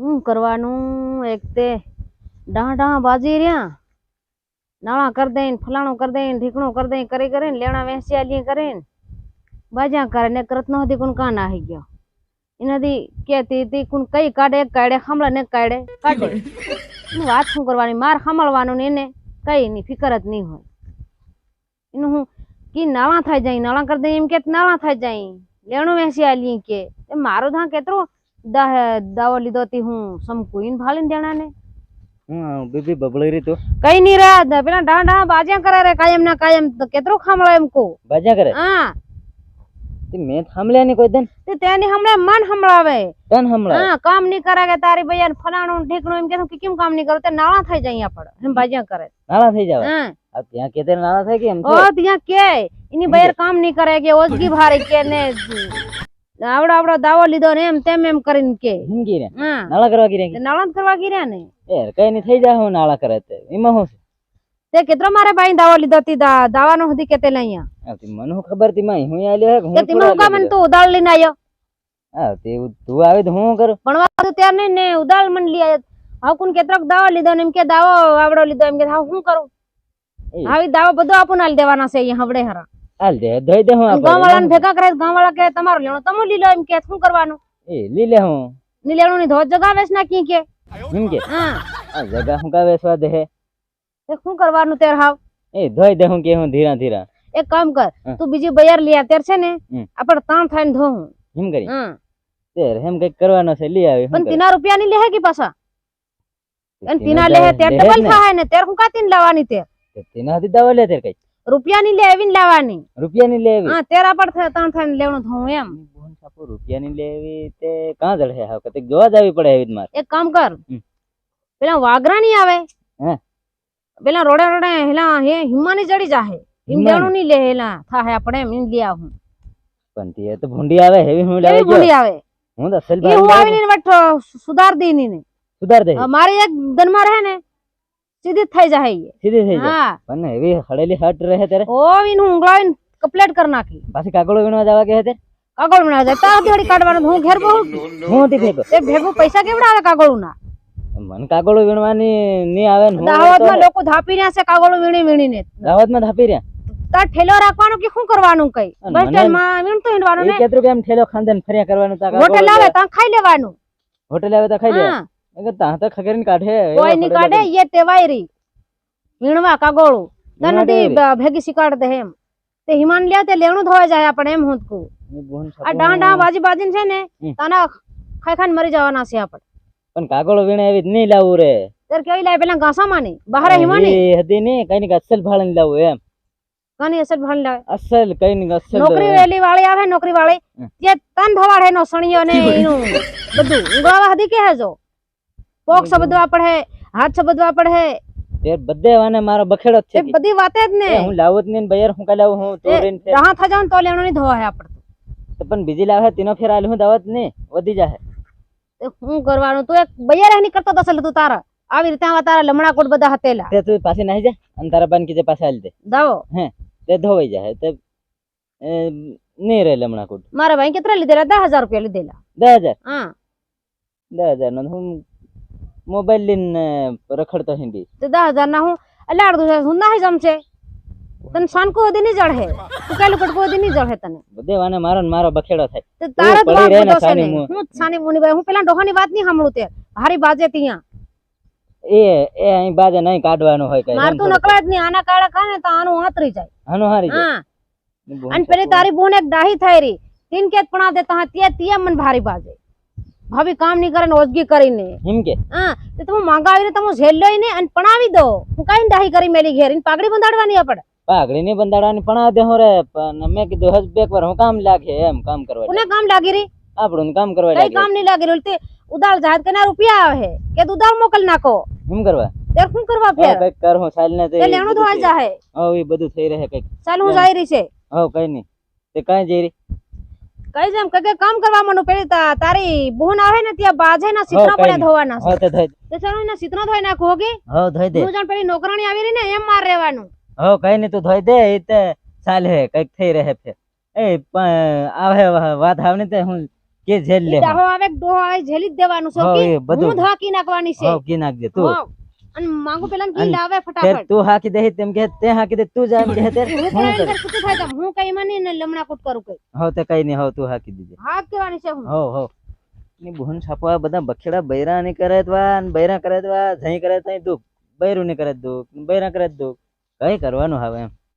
શું કરવાનું? એક તે ડાહ ડાહ બાજી રહ્યા. નાણાં કરી દઈને, ફલાણું કરી દઈને, ઢીકણું કરી દઈને, કરી કરીને, લેણા વેચ્યા લી કરીને બાજા કરે ને કરત નો હતી કોણ કાન આવી ગયો. એનાથી કેતી હતી કોણ કઈ કાઢે, એક કાઢે ખામળા ને કાઢે કાઢે. વાત શું કરવાની? માર ખામળવાનું ને એને કઈ નહીં ફિકર જ નહીં હોય. એનું હું કી નાળા થઈ જાય? નાળા કરી દઈ એમ કે નાળા થઈ જાય? લેણું વેસી આલી કે. મારું ધા કેતરો દા દાવો લીધો તી હું સમકુઈન ભાલીન દેણા ને હું બીબી બબળી રી તો. કઈ ની રા પેલા ડા ડા બાજ્યા કરે રે કાયમ ના કાયમ. તો કેતરો ખામળો એમ કો બાજ્યા કરે? હા. તે મે થાંભલ્યા ની કોઈ દન? તે તેની હમણે મન હમળાવે તન હમણાં હા કામની કરે કે તારી ભૈયા ફલાણું ઢીકણું એમ કે કેમ કામની કરો? તે નાળા થઈ જાય આપડે એમ બાજ્યા કરે. નાળા થઈ જાવ? હા. આ ત્યાં કેતે નાળા થઈ કે એમ ઓ ત્યાં કે. એની બૈર કામની કરે કે ઓજગી ભારે કે ને આવડો આવડો દાવો લીધો ને એમ તેમ એમ કરીને કે. હિંગી રે નાળા કરવા ગીરે નાળા કરવા ગીરે ને. એ કઈ ની થઈ જાય હું નાળા કરે તે. એમાં હું તે કેટલો મારે ભાઈ દાવો લીધો તી દાવાનો હતી કેતે લઈયા લઈ અહીંયા આ મને હું ખબર તી માં હું આલ્યો હે તે મને કા કામ તું ઉદાળ લઈને આયો. હા તે તું આવે તો હું કરું? ભણવા તો ત્યાર નહીં ને ઉદાળ મને લઈ આયો. હા કોણ કેટલોક દાવો લીધો ને એમ કે દાવો આવડો લીધો એમ કે હા હું કરું? આવી દાવો બધો આપું નાલ દેવાના છે અહીંયા હવડે હરા. હાલ દે દઈ દે હું ગામ આપણે વાળાને ભેગા કરે ગામ વાળા કે તમારો લેણો તમે લીલો એમ કે શું કરવાનું? એ લી લે હું. ની લેણો ની ધોજ જગાવે છે ના કી કે? એમ કે? હા. આ જગા હું કા વેસવા દે હે? તે શું કરવાનું તેર હાવ? એ ધોઈ દે હું કે હું ધીરા ધીરા. એક કામ કર હા. તું બીજી બજાર લઈ તેર છે ને. આપણે તાણ ધો હું એમ કરી? હા. તેર એમ કઈ કરવાનો છે લઈ આવી પણ તીના રૂપિયા ની લેહે કે પાછા? અને તીના લે હે તેર ડબલ. થાય ને? તેર હું કાતીને લાવવાની તે તેના હતી દવા લે તેર કઈ રૂપિયા ની લે એવી લાવવાની રૂપિયા ની લેવી હા તેર આપડ થાય તાણ થઈને લેવાનું ધોવું એમ. બોન સાપો રૂપિયા ની લેવી તે કાં જડે હા કતે જોવા જાવી પડે એવી માર. એક કામ કર. પેલા વાઘરા ની આવે. હે. પેલા રોડે રોડે હેલા હે હિમાની જડી જાહે. હિમાની? ની લે હેલા. થાહે આપણે એમ લઈ આવું. પણ તે તો ભૂંડી આવે હેવી હું લાવે લાવી આવે. હું તો અસલ ભાઈ હું આવીને વઠો સુધાર દઈ ને. સુધાર દે. મારી એક દનમાં રહે ને. સીધી થઈ જાય. સીધી થઈ જાય? હા. પણ હેવી હળેલી હટ રહે ત્યારે? ઓવીને હું ઉંગળાવીને કપલેટ કર નાખી. પાછી કાગળો વીણવા જવા કે હતે કાગળ બનાવે જાય. તા થોડી કાઢવાનું? હું ઘેર બહુ હું હતી ભેગો. એ ભેગો પૈસા કેવડા આવે કાગળો ના મન કાગળો વીણવાની ની આવે ને હું દાહોદમાં લોકો ધાપી રહ્યા છે કાગળો વીણી વીણીને. દાવતમાં ધાપી રહ્યા? તાર ઠેલો રાખવાનો કે શું કરવાનું કઈ? બસ સ્ટેન્ડમાં વીણતો વીણવાનું ને. કેતરું કેમ ઠેલો ખાંદન ફર્યા કરવાનું તા હોટેલ આવે તા ખાઈ લેવાનું. હોટેલ આવે તા ખાઈ લે હા અગર તા ખગરીન કાઢે કોઈ ની કાઢે યે તેવાયરી વીણવા કાગળું. તને ટેવાય ભેગી શીખાડ દે એમ. તે હિમાન લ્યા તે લેણું ધોવા જાય આપણે એમ હું કહું. આ ડાંડા બાજી બાજીન છે ને. તાના ખાઈ ખાઈને મરી જવાના છે આપણે. પણ કાગોળ વીણે એવી જ નહીં લાવવું રે. ત્યારે કેવી લાય? પેલા ઘાસામાં માની બહાર હિમાની. એ હદી ની કઈ ની અસલ ભાડે લાવું એમ. કાની અસલ ભાણ લાવે? અસલ કઈ ની અસલ. નોકરી વેલી વાળી આવે નોકરી વાળી. જે તન ધવાડે નો સણિયો ને એનું બધું. ઉગાવા હદી કે હેજો પોક સબદવા પડે હાથ સબદવા પડે તે બધે વાને મારો બખેડો જ છે એ કે. બધી વાતે જ ને. એ હું લાવું જ નહીં ને બૈર હું કા લાવું હું તો એ રહીને ફેર. રાહ થા જાવ તો લેણું નહીં ધોવા હે આપણે. તો પણ બીજી લાવે તેનો ફેર આલે હું દાવત નહીં વધી જાહે. તે શું કરવાનું? તું એક બૈયા નહીં કરતો દસલ તું તારા. આવી રીતે આવા તારા લમણા કોટ બધા હતેલા. તે તું પાછી નાહી જા અને તારા બાન કીજે પાછા આલી દે. દાવો. તે ધોવાઈ જાહે તે એ, નહીં રહે લમણા કુટ. મારા ભાઈ કેટલા લીધેલા? દસ હજાર રૂપિયા લીધેલા. દસ હજાર? હા. દસ હજાર નો હું મોબાઈલ લઈને રખડતો હિન્દી તે દસ હજાર ના હું એટલે અડધું હજાર હું ના જમશે. તને સાનકો વધી નહીં જળહે તું કાલું કટકો વધી નહીં જળહે તને. દેવાને વાને મારો ને મારો બખેડો થાય. તો તારા તો ને બધો છે. હું સાની મુની ભાઈ હું પેલા ડોહાની વાત નહીં સાંભળું તે. હારી બાજે ત્યાં. એ એ અહીં બાજે નહીં કાઢવાનું હોય કઈ. માર તો નકળા જ નહીં. આના કાળા ખાને તો આનું આતરી જાય. આનું હારી જાય. અને પેલી તારી બોન એક ડાહી રહી. તીન કેત પણા દેતા હા તે તે મન ભારી બાજે. ભાભી કામ નહીં કરે ને ઓજગી કરીને. એમ કે? હા તો તમે માંગાવીને તમે ઝેલ લઈને અને પણાવી દો. હું કાઈ ડાહી કરી મેલી ઘેર એને પાઘડી બંધાડવાની આપણે પાઘડી ની બંધાડવાની પણ દે હું રે પણ મેં કીધું હજ બે વાર હું કામ લાગે એમ કામ કરવા કોને કામ લાગી રહી? આપણું કામ કરવા કઈ લાગે. કામ નહીં લાગી રહ્યું? તે ઉદાળ જાત કે રૂપિયા આવે કે ઉદાળ મોકલ નાખો? એમ કરવા? ત્યારે શું કરવા ફેર? કંઈક કર હું સાલ ને તે લેણું તો આ જાહે. હો એ બધું થઈ રહે કઈ ચાલ હું જઈ રહી છે. હો કઈ નહીં. તે કઈ જઈ રહી. કઈ જેમ કે કામ કરવા માંડું પેલી તારી બહેન આવે ને ત્યાં બાજે ના સીતરા કઈ ધોવાના હા તે તો થઈ તે ચાલો એના સીતરા ધોઈ નાખો હોગી હા ધોઈ દે. હું જાણ પેલી નોકરાણી આવી રહી ને એમ માર રહેવાનું. હો કઈ ને તું ધોઈ દે એ તે ચાલે કંઈક થઈ રહે છે એ પણ આવે વાત આવે ને તે હું કે જેલ લે ડાહો આવે કે આવે ઝેલી જ દેવાનું છો કે. હું ધાકી નાખવાની છે. હો કી નાખજે તું. હો. અને માંગુ પેલા ગીલ આવે ફટાફટ. તું હાકી દે તેમ કે તે હાકી દે તું જાય કે તે હું કુતું થાય કઈ માની ને લમણા કુટ કરું કઈ. હો તે કઈ નહીં હો તું હાકી દીજે. હાક કેવાની છે હું? હો હો ની બુહન છાપવા બધા બખેડા બૈરા ને કરે તવા ને બૈરા કરે તવા જઈ કરે તઈ દુખ. બૈરું ને કરે દુખ બૈરા કરે દુખ. કઈ કરવાનું હવે એમ?